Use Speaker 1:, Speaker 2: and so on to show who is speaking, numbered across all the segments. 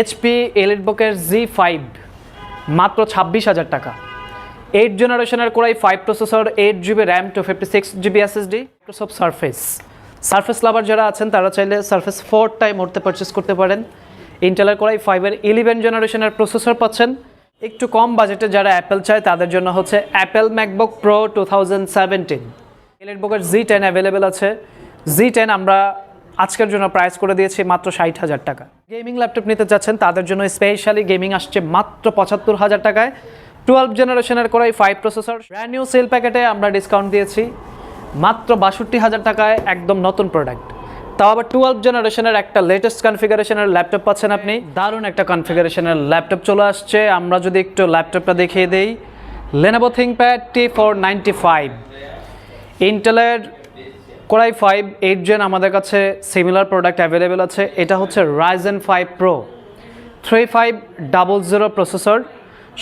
Speaker 1: HP elite বুকের জি five মাত্র ছাব্বিশ হাজার টাকা। এইট জেনারেশনের core i five processor eight GB RAM two fifty six GB SSD Microsoft Surface Surface lover যারা আছেন, তারা চাইলে সারফেস ফোরটাই মুহূর্তে পারচেস করতে পারেন। ইন্টেলের কোরাই ফাইভের ইলেভেন জেনারেশনের প্রসেসর পাচ্ছেন। একটু কম বাজেটে যারা অ্যাপেল চায়, তাদের জন্য হচ্ছে Apple MacBook Pro two thousand seventeen elite বুকের জি টেন অ্যাভেলেবেল আছে। জি টেন আমরা আজকের জন্য প্রাইস করে দিয়েছি মাত্র ষাট হাজার টাকা। গেমিং ল্যাপটপ নিতে চাচ্ছেন তাদের জন্য স্পেশালি গেমিং আসছে মাত্র পঁচাত্তর হাজার টাকায়। টুয়েলভ জেনারেশনের core i five processor brand new seal প্যাকেটে আমরা ডিসকাউন্ট দিয়েছি, মাত্র বাষট্টি হাজার টাকায় একদম নতুন প্রোডাক্ট তাও আবার টুয়েলভ জেনারেশনের একটা লেটেস্ট কনফিগারেশনের ল্যাপটপ পাচ্ছেন আপনি। দারুণ একটা কনফিগারেশনের ল্যাপটপ চলে আসছে। আমরা যদি একটু ল্যাপটপটা দেখিয়ে দেই। Lenovo ThinkPad T four ninety five ইন্টেলের core i five eight gen আমাদের কাছে সিমিলার প্রোডাক্ট অ্যাভেলেবেল আছে। এটা হচ্ছে Ryzen five pro three five double zero processor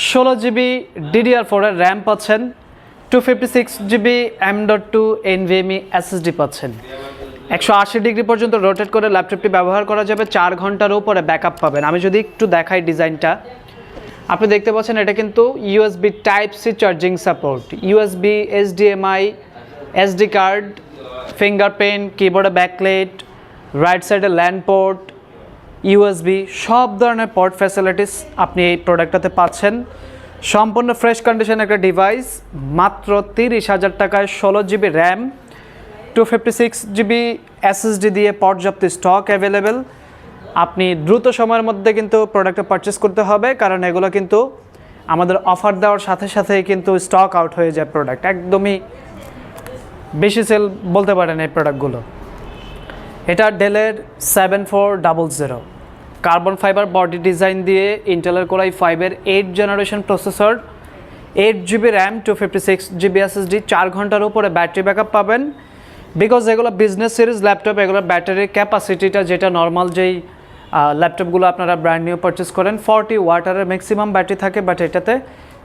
Speaker 1: ষোলো জিবি ডিডিআর ফোরের র্যাম পাচ্ছেন two fifty six GB M dot two NVMe SSD পাচ্ছেন। একশো আশি ডিগ্রি পর্যন্ত রোটেট করে ল্যাপটপটি ব্যবহার করা যাবে, চার ঘণ্টার উপরে ব্যাকআপ পাবেন। আমি যদি একটু দেখাই ডিজাইনটা আপনি দেখতে পাচ্ছেন এটা কিন্তু USB type C charging support USB HDMI SD card fingerprint কিবোর্ডে ব্যাকলেট রাইট সাইডে ল্যান্ড পোর্ট ইউএসবি সব ধরনের পোর্ট ফ্যাসিলিটিস আপনি এই প্রোডাক্টটাতে পাচ্ছেন। সম্পূর্ণ ফ্রেশ কন্ডিশন একটা ডিভাইস মাত্র তিরিশ হাজার টাকায় ষোলো GB RAM two fifty six GB SSD দিয়ে পর্যাপ্ত স্টক অ্যাভেলেবেল আপনি দ্রুত সময়ের মধ্যে কিন্তু প্রোডাক্টটা পারচেস করতে হবে, কারণ এগুলো কিন্তু আমাদের অফার দেওয়ার সাথে সাথেই কিন্তু স্টক আউট হয়ে যায় প্রোডাক্ট একদমই বেশি সেল বলতে পারেন এই প্রোডাক্টগুলো এটা ডেলের seven four double zero carbon fibre body design দিয়ে ইন্টেলের কোরাই ফাইভের eight generation processor eight GB RAM two fifty six GB SSD চার ঘণ্টার উপরে ব্যাটারি ব্যাকআপ পাবেন। বিকজ এগুলো বিজনেস সিরিজ ল্যাপটপ এগুলো ব্যাটারির ক্যাপাসিটিটা যেটা নর্মাল যেই ল্যাপটপগুলো আপনারা ব্র্যান্ড নিউ পারচেস করেন ফর্টি ওয়াটারের ম্যাক্সিমাম ব্যাটারি থাকে বাট এটাতে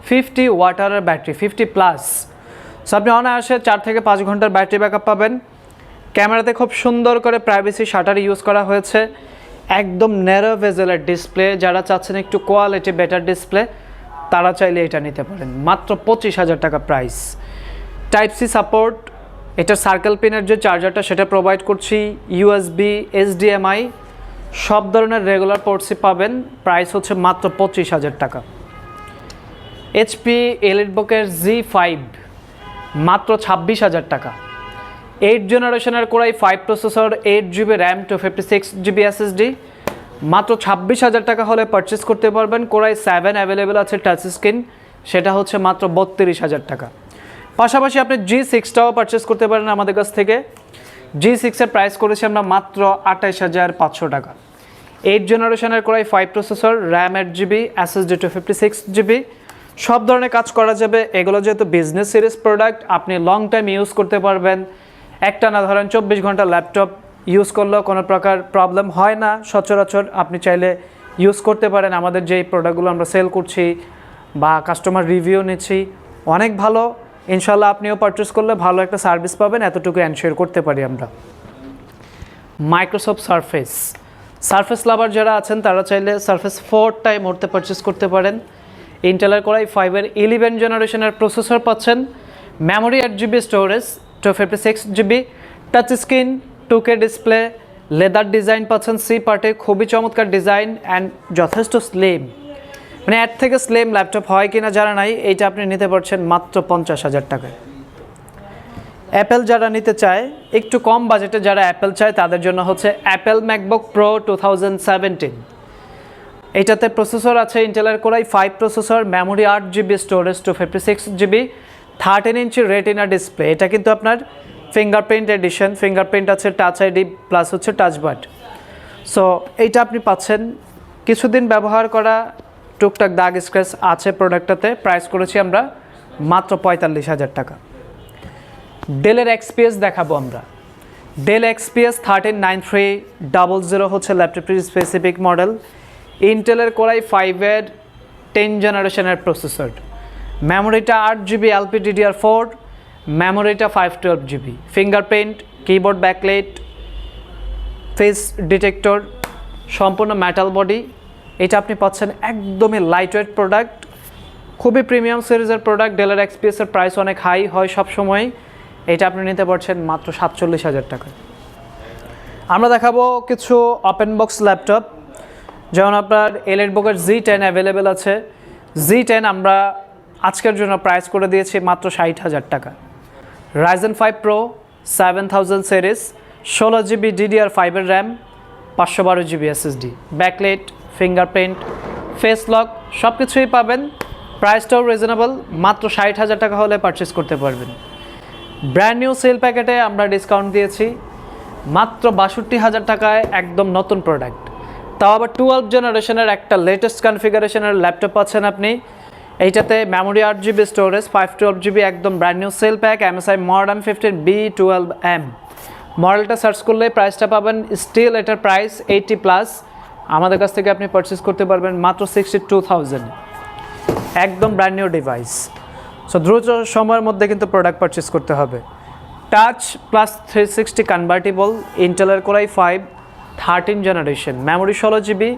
Speaker 1: ফিফটি ওয়াটারের ব্যাটারি ফিফটি প্লাস সো আপনি অনায়াসে চার থেকে পাঁচ ঘণ্টার ব্যাটারি ব্যাকআপ পাবেন। ক্যামেরাতে খুব সুন্দর করে প্রাইভেসি শাটার ইউজ করা হয়েছে। একদম ন্যারো ভেজেলের ডিসপ্লে যারা চাচ্ছেন একটু কোয়ালিটি বেটার ডিসপ্লে তারা চাইলে এটা নিতে পারেন। মাত্র পঁচিশ হাজার টাকা প্রাইস টাইপ সি সাপোর্ট এটা সার্কেল পিনের যে চার্জারটা সেটা প্রোভাইড করছি। ইউএসবি এইচডিএমআই সব ধরনের রেগুলার পোর্টসই পাবেন। প্রাইস হচ্ছে মাত্র পঁচিশ হাজার টাকা। এইচপি এলিটবুকের জি ফাইভ মাত্র ছাব্বিশ হাজার টাকা। এইট জেনারেশনের core i five processor eight GB RAM two fifty six GB SSD মাত্র ছাব্বিশ হাজার টাকা হলে পারচেস করতে পারবেন। কোরাই সেভেন অ্যাভেলেবেল আছে টাচ স্ক্রিন সেটা হচ্ছে মাত্র বত্রিশ হাজার টাকা। পাশাপাশি আপনি জি সিক্সটাও পারচেস করতে পারেন আমাদের কাছ থেকে। জি সিক্সের প্রাইস করেছি আমরা মাত্র আঠাইশ হাজার পাঁচশো টাকা। এইট জেনারেশনের core i five processor RAM eight GB SSD two fifty six GB সব ধরনের কাজ করা যাবে। এগুলো যেহেতু বিজনেস সিরিজ প্রোডাক্ট আপনি লং টাইম ইউজ করতে পারবেন। একটা না ধরেন চব্বিশ ঘণ্টা ল্যাপটপ ইউজ করলেও কোনো প্রকার প্রবলেম হয় না। সচরাচর আপনি চাইলে ইউজ করতে পারেন। আমাদের যেই প্রোডাক্টগুলো আমরা সেল করছি বা কাস্টমার রিভিউ নিচ্ছি, অনেক ভালো। ইনশাল্লাহ আপনিও পারচেস করলে ভালো একটা সার্ভিস পাবেন। এতটুকু এনশিওর করতে পারি আমরা। মাইক্রোসফট সারফেস সারফেস লাভার যারা আছেন, তারা চাইলে সারফেস ফোরটাই মুহূর্তে পারচেস করতে পারেন। ইন্টেলের কোরাই ফাইভের ইলেভেন জেনারেশনের প্রসেসর পাচ্ছেন। Memory eight GB storage two fifty six GB touch screen two K display leather design পাচ্ছেন সি পার্টে খুবই চমৎকার ডিজাইন অ্যান্ড যথেষ্ট স্লিম মানে এর থেকে স্লিম ল্যাপটপ হয় কিনা জানা নাই, এইটা আপনি নিতে পারছেন মাত্র পঞ্চাশ হাজার টাকায়। অ্যাপেল যারা নিতে চায়, একটু কম বাজেটে যারা অ্যাপেল চায়, তাদের জন্য হচ্ছে Apple MacBook Pro two thousand seventeen এটাতে প্রসেসর আছে ইন্টেলের core i five processor memory আট GB storage two fifty six GB thirteen ইঞ্চি রেটিনা ডিসপ্লে এটা কিন্তু আপনার ফিঙ্গারপ্রিন্ট এডিশন ফিঙ্গারপ্রিন্ট আছে টাচ আইডি প্লাস হচ্ছে টাচ বাট সো এইটা আপনি পাচ্ছেন। কিছুদিন ব্যবহার করা টুকটাক দাগ স্ক্র্যাচ আছে প্রোডাক্টটাতে প্রাইস করেছি আমরা মাত্র পঁয়তাল্লিশ হাজার টাকা। ডেলের এক্সপিএস দেখাবো আমরা। Dell XPS thirteen nine three double zero হচ্ছে ল্যাপটপটির স্পেসিফিক মডেল ইন্টেলের কোরাই ফাইভের টেন জেনারেশনের প্রসেসর মেমোরিটা আট GB LP DDR four মেমোরিটা five twelve GB fingerprint keyboard backlit face detector সম্পূর্ণ মেটাল বডি এটা আপনি পাচ্ছেন একদমই লাইট ওয়েট প্রোডাক্ট খুবই প্রিমিয়াম সিরিজের প্রোডাক্ট ডেলার এক্সপিএসের প্রাইস অনেক হাই হয় সব সময় এটা আপনি নিতে পারছেন মাত্র সাতচল্লিশ হাজার টাকা আমরা দেখাবো কিছু ওপেন বক্স ল্যাপটপ যেমন আপনার এলএড বুকের জি টেন অ্যাভেলেবেল আছে। জি টেন আমরা আজকের জন্য প্রাইস করে দিয়েছি মাত্র ষাট হাজার টাকা। Ryzen five pro seven thousand series ষোলো জিবি ডিডিআর ফাইভের র্যাম পাঁচশো বারো GB SSD backlit fingerprint face lock সব কিছুই পাবেন। প্রাইসটাও রিজনেবল মাত্র ষাট হাজার টাকা হলে পারচেস করতে পারবেন। ব্র্যান্ড নিউ সেল প্যাকেটে আমরা ডিসকাউন্ট দিয়েছি। মাত্র বাষট্টি হাজার টাকায় একদম নতুন প্রোডাক্ট তাও আবার টুয়েলভ জেনারেশনের একটা লেটেস্ট কনফিগারেশনের ল্যাপটপ পাচ্ছেন আপনি। এইটাতে মেমোরি আট GB storage five twelve GB একদম brand new seal pack MSI Modern fifteen B twelve M মডেলটা সার্চ করলে প্রাইসটা পাবেন। স্টিল এটার প্রাইস এইটি প্লাস আমাদের কাছ থেকে আপনি পারচেস করতে পারবেন মাত্র সিক্সটি টু থাউজেন্ড একদম ব্র্যান্ড নিউ ডিভাইস সো দ্রুত সময়ের মধ্যে কিন্তু প্রোডাক্ট পারচেস করতে হবে। Touch plus three sixty convertible ইন্টেলের core i five thirteen generation memory ষোলো GB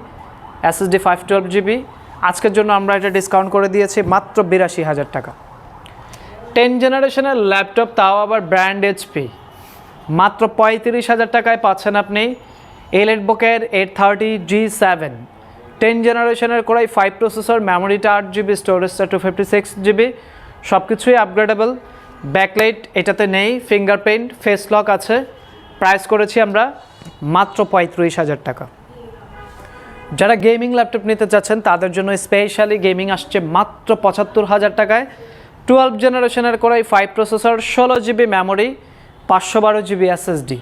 Speaker 1: SSD five twelve GB আজকের জন্য আমরা এটা ডিসকাউন্ট করে দিয়েছি মাত্র বিরাশি হাজার টাকা। টেন জেনারেশনের ল্যাপটপ তাও আবার ব্র্যান্ড এইচপি মাত্র পঁয়ত্রিশ হাজার টাকায় পাচ্ছেন আপনি এলএড বুকের eight thirty G seven ten জেনারেশনের কোরাই ফাইভ প্রসেসর মেমোরিটা আট জিবি স্টোরেজটা টু ফিফটি সিক্স জিবি সব কিছুই আপগ্রেডেবল ব্যাকলাইট এটাতে নেই ফিঙ্গারপ্রিন্ট ফেস লক আছে। প্রাইস করেছি আমরা মাত্র পঁয়ত্রিশ হাজার টাকা। যারা গেমিং ল্যাপটপ নিতে চাচ্ছেন, তাদের জন্য স্পেশালি গেমিং আসছে মাত্র পঁচাত্তর হাজার টাকায়। টুয়েলভ জেনারেশনের করাই ফাইভ প্রসেসর ষোলো জিবি মেমোরি পাঁচশো বারো GB SSD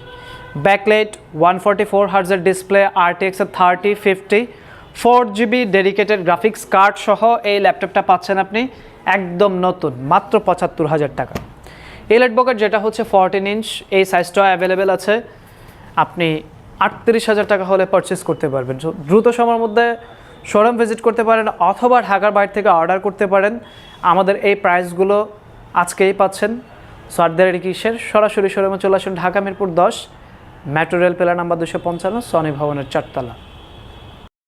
Speaker 1: backlight one forty four হার্জের display আরটিএক্সের thirty fifty four GB dedicated graphics card সহ এই ল্যাপটপটা পাচ্ছেন আপনি একদম নতুন, মাত্র পঁচাত্তর হাজার টাকা। এই ল্যাটবকের যেটা হচ্ছে ফোরটিন ইঞ্চ এই সাইজটাও অ্যাভেলেবেল আছে। আপনি আটত্রিশ হাজার টাকা হলে পারচেস করতে পারবেন। দ্রুত সময়ের মধ্যে শোরুম ভিজিট করতে পারেন অথবা ঢাকার বাইরে থেকে অর্ডার করতে পারেন। আমাদের এই প্রাইসগুলো আজকেই পাচ্ছেন। সর্দার কিসের? সরাসরি শোরুমে চলে আসুন ঢাকা মিরপুর দশ মেট্রো রেল পেলা নাম্বার দুশো পঞ্চান্ন সনি ভবনের চারতলা।